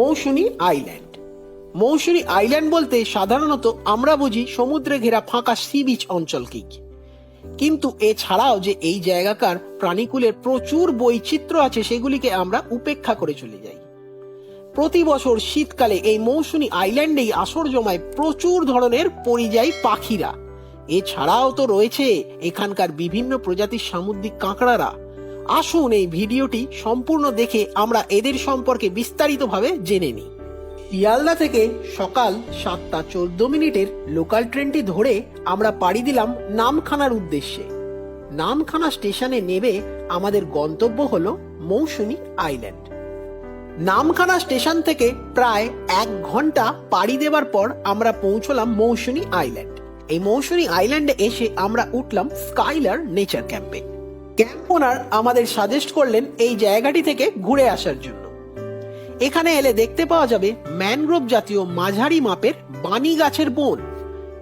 Mousuni island. Mousuni island বলতে সাধারণত আমরা বুঝি সমুদ্রে ঘেরা ফাঁকা সি বিচ অঞ্চলকেই কিন্তু এছাড়াও যে এই জায়গাকার প্রাণীকুলের প্রচুর বৈচিত্র্য আছে সেগুলিকে আমরা উপেক্ষা করে চলে যাই। প্রতি বছর শীতকালে এই মৌসুমি আইল্যান্ডেই আসর জমায় প্রচুর ধরনের পরিযায়ী পাখিরা। এছাড়াও তো রয়েছে এখানকার বিভিন্ন প্রজাতির সামুদ্রিক কাঁকড়ারা আসুন এই ভিডিওটি সম্পূর্ণ দেখে আমরা এদের সম্পর্কে বিস্তারিতভাবে জেনে নিই। শিয়ালদা থেকে সকাল সাতটা চোদ্দ মিনিটের লোকাল ট্রেনটি ধরে আমরা পাড়ি দিলাম নামখানার উদ্দেশ্যে। নামখানা স্টেশনে নেবে আমাদের গন্তব্য হল মৌসুমি আইল্যান্ড। নামখানা স্টেশন থেকে প্রায় এক ঘণ্টা পাড়ি দেবার পর আমরা পৌঁছলাম মৌসুনি আইল্যান্ড। এই মৌসুনি আইল্যান্ডে এসে আমরা উঠলাম স্কাইলার নেচার ক্যাম্পে। ক্যাম্প ওনার আমাদের সাজেস্ট করলেন এই জায়গাটি থেকে ঘুরে আসার জন্য। এখানে এলে দেখতে পাওয়া যাবে ম্যানগ্রোভ জাতীয় মাঝারি মাপের বানি গাছের বন।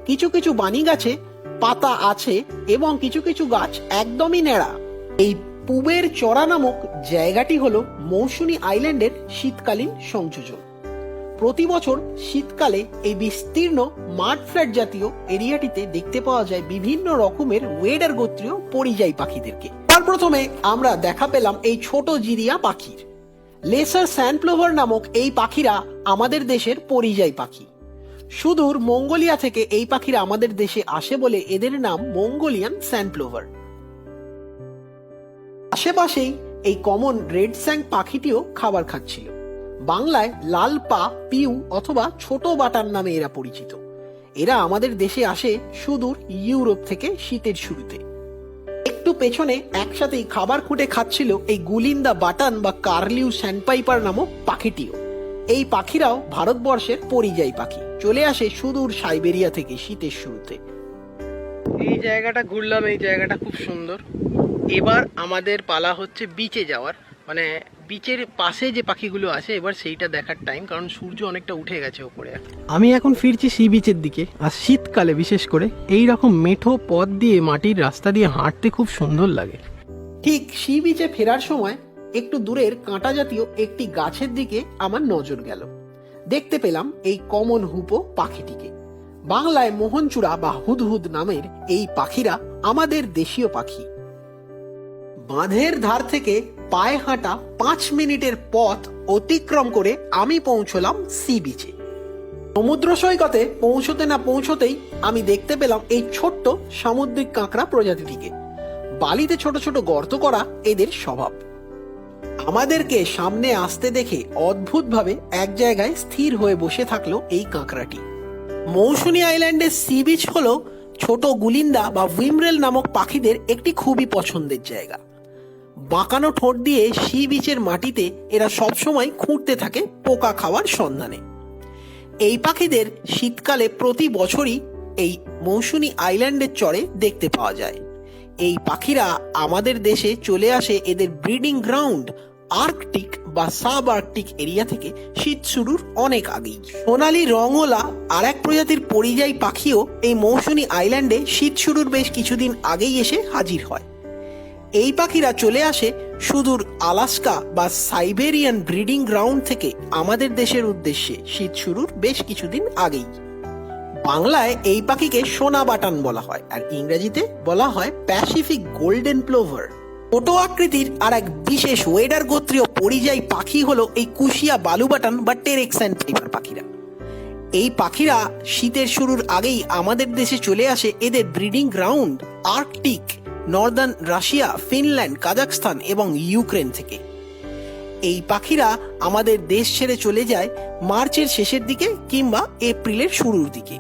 কিছু কিছু বানি গাছে পাতা আছে এবং কিছু কিছু গাছ একদমই নেড়া এই পুবের চড়া নামক জায়গাটি হল মৌসুনি আইল্যান্ডের শীতকালীন সংযোজন। প্রতি বছর শীতকালে এই বিস্তীর্ণ মাঠ ফ্ল্যাট জাতীয় এরিয়াটিতে দেখতে পাওয়া যায় বিভিন্ন রকমের ওয়েডার গোত্রীয় পরিযায়ী পাখিদেরকে। তার প্রথমে আমরা দেখা পেলাম এই ছোট জিরিয়া পাখির। লেসার স্যান্ডপ্লোভার নামক এই পাখিরা আমাদের দেশের পরিযায়ী পাখি। সুদূর মঙ্গোলিয়া থেকে এই পাখিরা আমাদের দেশে আসে বলে এদের নাম মঙ্গোলিয়ান স্যান্ডপ্লোভার। আশেপাশেই এই কমন রেড স্যাং পাখিটিও খাবার খাচ্ছিল। বাংলায় লাল পা, পিউ অথবা ছোট বাটার নামে এরা পরিচিত। এরা আমাদের দেশে আসে সুদূর ইউরোপ থেকে শীতের শুরুতে। একটু পেছনে একসাথেই খাবার খুঁটে খাচ্ছিল এই গুলিন্দা বাটান বা কার্লিউ স্যান্ডপাইপার নামক পাখিটিও। এই পাখিরাও ভারতবর্ষের পরিযায়ী পাখি। চলে আসে সুদূর সাইবেরিয়া থেকে শীতের শুরুতে। এই জায়গাটা ঘুরলাম, এই জায়গাটা খুব সুন্দর। এবার আমাদের পালা হচ্ছে বিচে যাওয়ার। মানে বিচের পাশে যে পাখিগুলো আছে এবার সেইটা দেখার টাইম কারণ সূর্য অনেকটা উঠে গেছে ওপরে আমি এখন ফিরছি সি বিচের দিকে আর শীতকালে বিশেষ করে এই রকম মেঠো পথ দিয়ে মাটির রাস্তা দিয়ে হাঁটতে খুব সুন্দর লাগে। ঠিক সি বিচে ফেরার সময় একটু দূরের কাঁটা জাতীয় একটি গাছের দিকে আমার নজর গেল। দেখতে পেলাম এই কমন হুপো পাখিটিকে। বাংলায় মোহনচূড়া বা হুদহুদ নামের এই পাখিরা আমাদের দেশীয় পাখি। বাঁধের ধার থেকে পায়ে হাঁটা পাঁচ মিনিটের পথ অতিক্রম করে আমি পৌঁছলাম সি বিচে সমুদ্র সৈকতে পৌঁছতে না পৌঁছতেই আমি দেখতে পেলাম এই ছোট্ট সামুদ্রিক কাঁকড়া প্রজাতিটিকে। বালিতে ছোট ছোট গর্ত করা এদের স্বভাব। আমাদেরকে সামনে আসতে দেখে অদ্ভুতভাবে এক জায়গায় স্থির হয়ে বসে থাকল এই কাঁকড়াটি। মৌসুনি আইল্যান্ডের সি বিচ হল ছোট গুলিন্দা বা উইমরেল নামক পাখিদের একটি খুবই পছন্দের জায়গা। বাঁকানো ঠোঁট দিয়ে সি বিচের মাটিতে এরা সবসময় খুঁড়তে থাকে পোকা খাওয়ার সন্ধানে। এই পাখিদের শীতকালে প্রতি বছরই এই মৌসুনি আইল্যান্ডের চরে দেখতে পাওয়া যায়। এই পাখিরা আমাদের দেশে চলে আসে এদের ব্রিডিং গ্রাউন্ড, আর্কটিক বা সাব আর্কটিক এরিয়া থেকে শীত শুরুর অনেক আগেই। সোনালি রঙওয়ালা আর এক প্রজাতির পরিযায়ী পাখিও এই মৌসুনি আইল্যান্ডে শীত শুরুর বেশ কিছুদিন আগেই এসে হাজির হয়। এই পাখিরা চলে আসে সুদূর আলাস্কা বা সাইবেরিয়ান ব্রিডিং গ্রাউন্ড থেকে আমাদের দেশের উদ্দেশ্যে। শীত শুরুর বেশ কিছুদিন আগেই। বাংলায় এই পাখিকে সোনা বাটান বলা হয় আর ইংরেজিতে বলা হয় প্যাসিফিক গোল্ডেন প্লোভার। ছোট আকৃতির আর এক বিশেষ ওয়েডার গোত্রীয় পরিযায়ী পাখি হলো এই কুশিয়া বালুবাটান বা টেরেক্সান ফাইবার পাখিরা। এই পাখিরা শীতের শুরুর আগেই আমাদের দেশে চলে আসে এদের breeding ground Arctic northern Russia, Finland Kazakhstan এবং ইউক্রেন থেকে। এই পাখিরা আমাদের দেশ ছেড়ে চলে যায় মার্চের শেষের দিকে কিংবা এপ্রিলের শুরুর দিকে।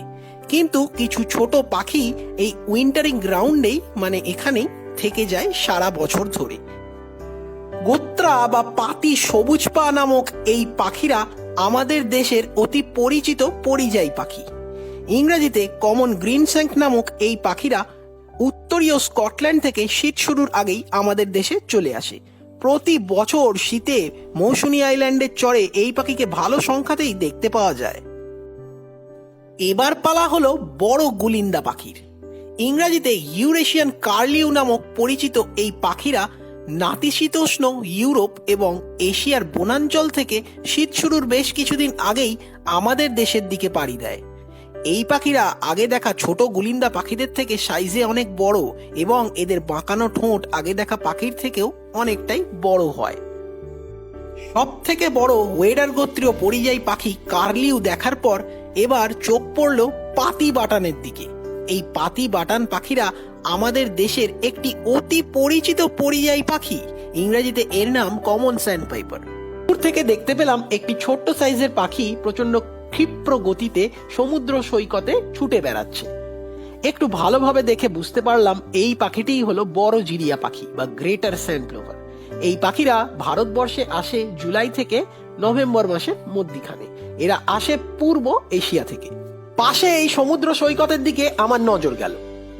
কিন্তু কিছু ছোট পাখি এই উইন্টারিং গ্রাউন্ডেই মানে এখানেই, থেকে যায় সারা বছর ধরে। গোত্রা বা পাতি সবুজ পা নামক এই পাখিরা আমাদের দেশের অতি পরিচিত পরিযায়ী পাখি। ইংরেজিতে কমন গ্রিন স্যাঙ্ক নামক এই পাখিরা উত্তরীয় স্কটল্যান্ড থেকে শীত শুরুর আগেই আমাদের দেশে চলে আসে। প্রতি বছর শীতে মৌসুমী আইল্যান্ডের চরে এই পাখিকে ভালো সংখ্যাতেই দেখতে পাওয়া যায়। এবার পালা হলো বড় গুলিন্দা পাখির। ইংরেজিতে ইউরেশিয়ান কার্লিউ নামক পরিচিত এই পাখিরা নাতিশীতোষ্ণ ইউরোপ এবং এশিয়ার বনাঞ্চল থেকে শীত শুরুর বেশ কিছুদিন আগেই আমাদের দেশের দিকে পাড়ি দেয়। এই পাখিরা আগে দেখা ছোট গুলিন্দা পাখিদের থেকে সাইজে অনেক বড় এবং এদের বাঁকানো ঠোঁট আগে দেখা পাখির থেকেও অনেকটাই বড় হয়। সব থেকে বড় ওয়েডার গোত্রীয় পরিযায়ী পাখি কার্লিউ দেখার পর এবার চোখ পড়ল পাতি বাটানের দিকে। এই পাতি বাটান পাখিরা আমাদের দেশের একটি অতি পরিচিত পরিযায়ী পাখি। ইংরেজিতে এর নাম কমন স্যান্ড পাইপার দূর থেকে দেখতে পেলাম একটি ছোট্ট সাইজের পাখি প্রচণ্ড ক্ষিপ্র গতিতে সমুদ্র সৈকতে ছুটে বেড়াচ্ছে। একটু ভালোভাবে দেখে বুঝতে পারলাম এই পাখিটিই হলো বড় জিরিয়া পাখি বা গ্রেটার স্যান্ডপ্লোভার এই পাখিরা ভারতবর্ষে আসে জুলাই থেকে নভেম্বর মাসের মধ্যিখানে। এরা আসে পূর্ব এশিয়া থেকে। পাশে এই সমুদ্র সৈকতের দিকে আমার নজর গেল।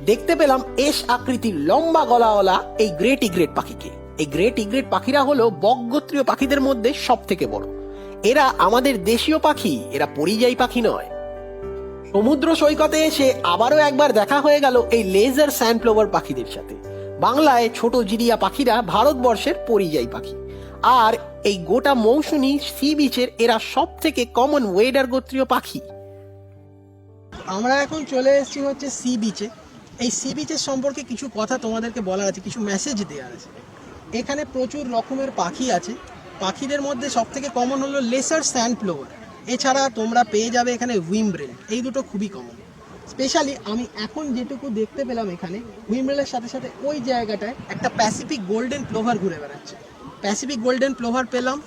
দেখতে পেলাম এস আকৃতির লম্বা গলাওয়ালা এই গ্রেট ইগ্রেট পাখিকে। এই গ্রেট ইগ্রেট পাখিরা হলো বকগোত্রীয় পাখিদের মধ্যে সব থেকে বড়। এরা আমাদের দেশীয় পাখি, এরা পরিযায়ী পাখি নয়। সমুদ্র সৈকতে এসে আবারও একবার দেখা হয়ে গেল এই লেজার স্যান্ডফ্লোভার পাখিদের সাথে। বাংলায় ছোট জিরিয়া পাখিরা ভারতবর্ষের পরিযায়ী পাখি। আর এই গোটা মৌসুমী সি বিচের এরা সব থেকে কমন ওয়েডার গোত্রীয় পাখি। আমরা এখন চলে এসেছি হচ্ছে সি বিচে এই সি বিচের সম্পর্কে কিছু কথা তোমাদেরকে বলার আছে, কিছু মেসেজ দেওয়ার আছে। এখানে প্রচুর রকমের পাখি আছে। পাখিদের মধ্যে সব থেকে কমন হলো লেসার স্যান্ড ফ্লোয়ার এছাড়া তোমরা পেয়ে যাবে এখানে উইমব্রেল। এই দুটো খুবই কমন স্পেশালি আমি এখন যেটুকু দেখতে পেলাম এখানে, উইমব্রেলের সাথে সাথে ওই জায়গাটায় একটা প্যাসিফিক গোল্ডেন প্লোভার ঘুরে বেড়াচ্ছে। প্যাসিফিক গোল্ডেন প্লোভার পেলাম,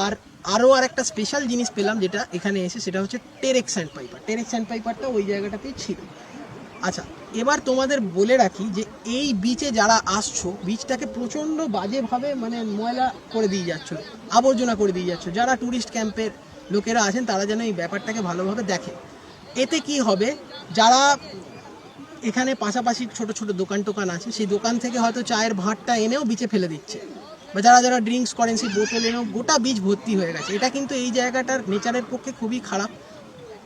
আর আরও আর একটা স্পেশাল জিনিস পেলাম যেটা এখানে এসে, সেটা হচ্ছে টেরেক স্যান্ড পাইপার টেরেক স্যান্ড পাইপারটা ওই জায়গাটাতেই ছিল। আচ্ছা এবার তোমাদের বলে রাখি যে এই বিচে যারা আসছো বিচটাকে প্রচণ্ড বাজেভাবে মানে ময়লা করে দিয়ে যাচ্ছ, আবর্জনা করে দিয়ে যাচ্ছ। যারা ট্যুরিস্ট ক্যাম্পের লোকেরা আছেন, তারা যেন এই ব্যাপারটাকে ভালোভাবে দেখে। এতে কি হবে? যারা এখানে পাশাপাশি ছোট ছোট দোকান টোকান আছে, সেই দোকান থেকে হয়তো চায়ের ভাঁটটা এনেও বিচে ফেলে দিচ্ছে। বা যারা যারা ড্রিঙ্কস করেন, সেই বোতল এনেও গোটা বীজ ভর্তি হয়ে গেছে। এটা কিন্তু এই জায়গাটার নেচারের পক্ষে খুবই খারাপ।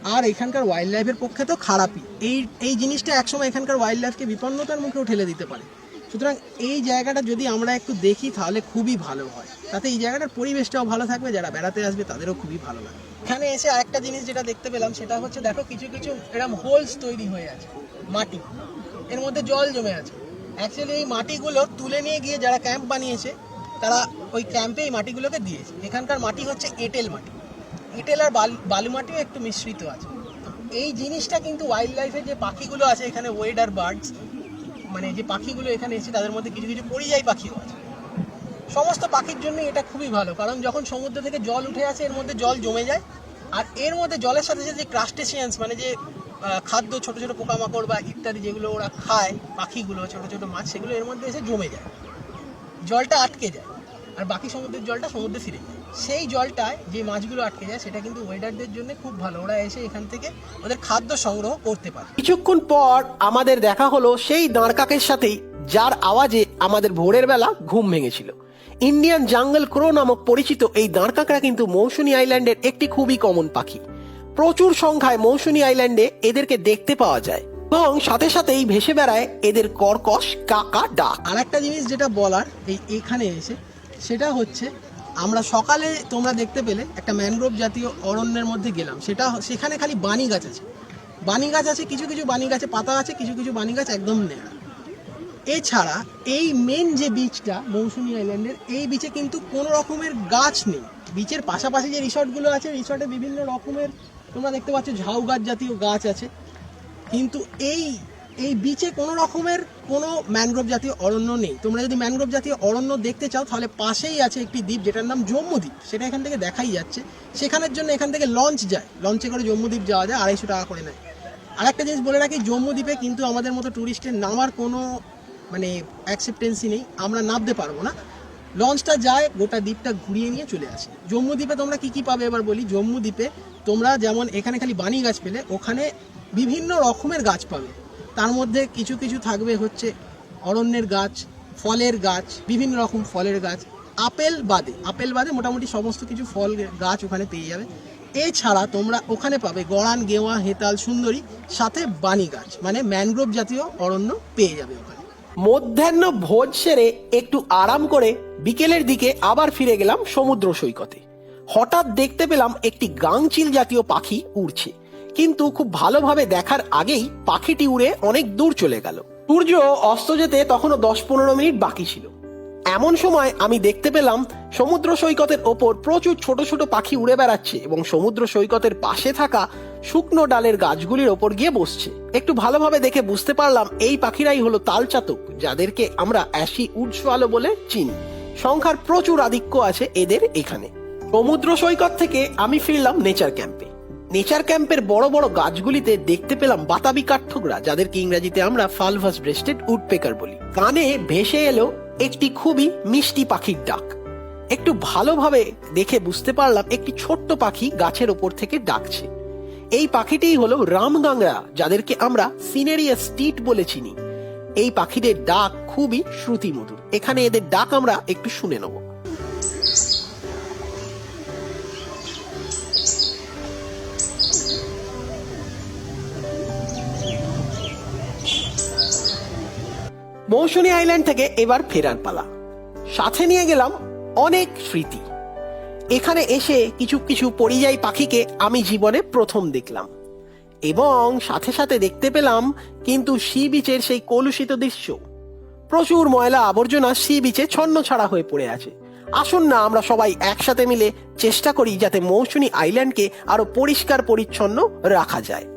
আর এখানকার ওয়াইল্ড লাইফের পক্ষে তো খারাপই। এই এই জিনিসটা একসময় এখানকার ওয়াইল্ড লাইফকে বিপন্নতার মুখেও ঠেলে দিতে পারে। সুতরাং এই জায়গাটা যদি আমরা একটু দেখি, তাহলে খুবই ভালো হয়। তাতে এই জায়গাটার পরিবেশটাও ভালো থাকবে, যারা বেড়াতে আসবে তাদেরও খুবই ভালো লাগবে। এখানে এসে আরেকটা জিনিস যেটা দেখতে পেলাম, সেটা হচ্ছে, দেখো কিছু কিছু এরকম হোলস তৈরি হয়ে আছে, মাটি। এর মধ্যে জল জমে আছে। অ্যাকচুয়ালি এই মাটিগুলো তুলে নিয়ে গিয়ে যারা ক্যাম্প বানিয়েছে, তারা ওই ক্যাম্পে এই মাটিগুলোকে দিয়েছে। এখানকার মাটি হচ্ছে এঁটেল মাটি। এঁটেল আর বালু বালু মাটিও একটু মিশ্রিত আছে। এই জিনিসটা কিন্তু ওয়াইল্ড লাইফের যে পাখিগুলো আছে, এখানে ওয়েড আর বার্ডস মানে যে পাখিগুলো এখানে এসে তাদের মধ্যে কিছু কিছু পরিযায়ী পাখিও আছে। সমস্ত পাখির জন্য এটা খুবই ভালো, কারণ যখন সমুদ্র থেকে জল উঠে আসে, এর মধ্যে জল জমে যায়, আর এর মধ্যে জলের সাথে যে ক্রাস্টেশিয়ান্স মানে যে খাদ্য ছোট ছোট পোকামাকড় বা ইত্যাদি যেগুলো ওরা খায়, পাখিগুলো, ছোট ছোট মাছ, সেগুলো এর মধ্যে এসে জমে যায়। জলটা আটকে যায়। আর বাকি সমুদ্রের জলটা সমুদ্রে ফিরে সেই জলটায় যে মাছগুলো আটকে যায় সেটা কিন্তু ওয়েডারদের জন্য খুব ভালো। ওরা এসে এখান থেকে ওদের খাদ্য সংগ্রহ করতে পারে। কিছুক্ষণ পর আমাদের দেখা হলো সেই দাঁড়কাকের সাথেই যার আওয়াজে আমাদের ভোরের বেলা ঘুম ভেঙেছিল। ইন্ডিয়ান জাঙ্গল ক্রো নামক পরিচিত এই দাঁড়কাকরা কিন্তু মৌসুমী আইল্যান্ডের একটি খুবই কমন পাখি। প্রচুর সংখ্যায় মৌসুমী আইল্যান্ডে এদেরকে দেখতে পাওয়া যায়। এবং সাথে সাথেই ভেসে বেড়ায় এদের কর্কশ কাকা ডাক। আর একটা জিনিস যেটা বলার এই এখানে এসে সেটা হচ্ছে, আমরা সকালে তোমরা দেখতে পেলে একটা ম্যানগ্রোভ জাতীয় অরণ্যের মধ্যে গেলাম। সেটা সেখানে খালি বানি গাছ আছে। বানি গাছ আছে, কিছু কিছু বানি গাছে পাতা আছে, কিছু কিছু বানি গাছ একদম নেড়া এছাড়া এই মেন যে বিচটা মৌসুমি আইল্যান্ডের এই বিচে কিন্তু কোনো রকমের গাছ নেই। বিচের পাশাপাশি যে রিসর্টগুলো আছে রিসর্টে বিভিন্ন রকমের, তোমরা দেখতে পাচ্ছ ঝাউ গাছ জাতীয় গাছ আছে। কিন্তু এই এই বিচে কোনো রকমের কোনো ম্যানগ্রোভ জাতীয় অরণ্য নেই। তোমরা যদি ম্যানগ্রোভ জাতীয় অরণ্য দেখতে চাও, তাহলে পাশেই আছে একটি দ্বীপ যেটার নাম জম্মুদ্বীপ সেটা এখান থেকে দেখাই যাচ্ছে। সেখানের জন্য এখান থেকে লঞ্চ যায়। লঞ্চে করে জম্মুদ্বীপ যাওয়া যায়, আড়াইশো টাকা করে নেয়। আর একটা জিনিস বলে রাখি জম্মুদ্বীপে কিন্তু আমাদের মতো ট্যুরিস্টের নামার কোনো মানে অ্যাকসেপ্টেন্সি নেই। আমরা নামতে পারব না। লঞ্চটা যায়, গোটা দ্বীপটা ঘুরিয়ে নিয়ে চলে আসে। জম্মু দ্বীপে তোমরা কি কি পাবে এবার বলি? জম্মু দ্বীপে তোমরা যেমন এখানে খালি বানি গাছ পেলে, ওখানে বিভিন্ন রকমের গাছ পাবে। তার মধ্যে কিছু কিছু থাকবে হচ্ছে অরণ্যের গাছ, ফলের গাছ, বিভিন্ন রকম ফলের গাছ, আপেল বাদে। আপেল বাদে মোটামুটি সমস্ত কিছু ফল, গাছ ওখানে পেয়ে যাবে। এছাড়া তোমরা ওখানে পাবে গড়ান, গেওয়া, হেতাল, সুন্দরী, সাথে বানি গাছ মানে ম্যানগ্রোভ জাতীয় অরণ্য পেয়ে যাবে ওখানে। মধ্যাহ্ন ভোজ সেরে একটু আরাম করে বিকেলের দিকে আবার ফিরে গেলাম সমুদ্র সৈকতে। হঠাৎ দেখতে পেলাম একটি গাংচিল জাতীয় পাখি উড়ছে। কিন্তু খুব ভালোভাবে দেখার আগেই পাখিটি উড়ে অনেক দূর চলে গেল। সূর্য অস্ত যেতে তখনও দশ পনেরো মিনিট বাকি ছিল। এমন সময় আমি দেখতে পেলাম সমুদ্র সৈকতের ওপর প্রচুর ছোট ছোট পাখি উড়ে বেড়াচ্ছে এবং সমুদ্র সৈকতের পাশে থাকা শুকনো ডালের গাছগুলির ওপর গিয়ে বসছে। একটু ভালোভাবে দেখে বুঝতে পারলাম এই পাখিরাই হলো তালচাতক, যাদেরকে আমরা অ্যাসি আলো বলে চিনি। সংখ্যার প্রচুর আধিক্য আছে এদের এখানে। সমুদ্র সৈকত থেকে আমি ফিরলাম নেচার ক্যাম্পে। নেচার ক্যাম্পের বড় বড় গাছগুলিতে দেখতে পেলাম বাতাবি কাঠঠোকরা, যাদেরকে ইংরেজিতে আমরা ফালভাস ব্রেস্টেড উডপেকার বলি। কানে ভেসে এলো একটি খুবই মিষ্টি পাখির ডাক। একটু ভালোভাবে দেখে বুঝতে পারলাম একটি ছোট্ট পাখি গাছের ওপর থেকে ডাকছে। এই পাখিটিই হলো রামগাংরা, যাদেরকে আমরা সিনেরিয়া স্টিট বলে চিনি। এই পাখিদের ডাক খুবই শ্রুতিমধুর। এখানে এদের ডাক আমরা একটু শুনে নেব। মৌসুমী আইল্যান্ড থেকে এবার ফেরার পালা। সাথে নিয়ে গেলাম অনেক স্মৃতি। এখানে এসে কিছু কিছু পরিযায়ী পাখিকে আমি জীবনে প্রথম দেখলাম। এবং সাথে সাথে দেখতে পেলাম কিন্তু সি বিচের সেই কলুষিত দৃশ্য। প্রচুর ময়লা আবর্জনা সি বিচে ছন্ন ছাড়া হয়ে পড়ে আছে। আসুন না আমরা সবাই একসাথে মিলে চেষ্টা করি যাতে মৌসুমী আইল্যান্ডকে আরও পরিষ্কার পরিচ্ছন্ন রাখা যায়।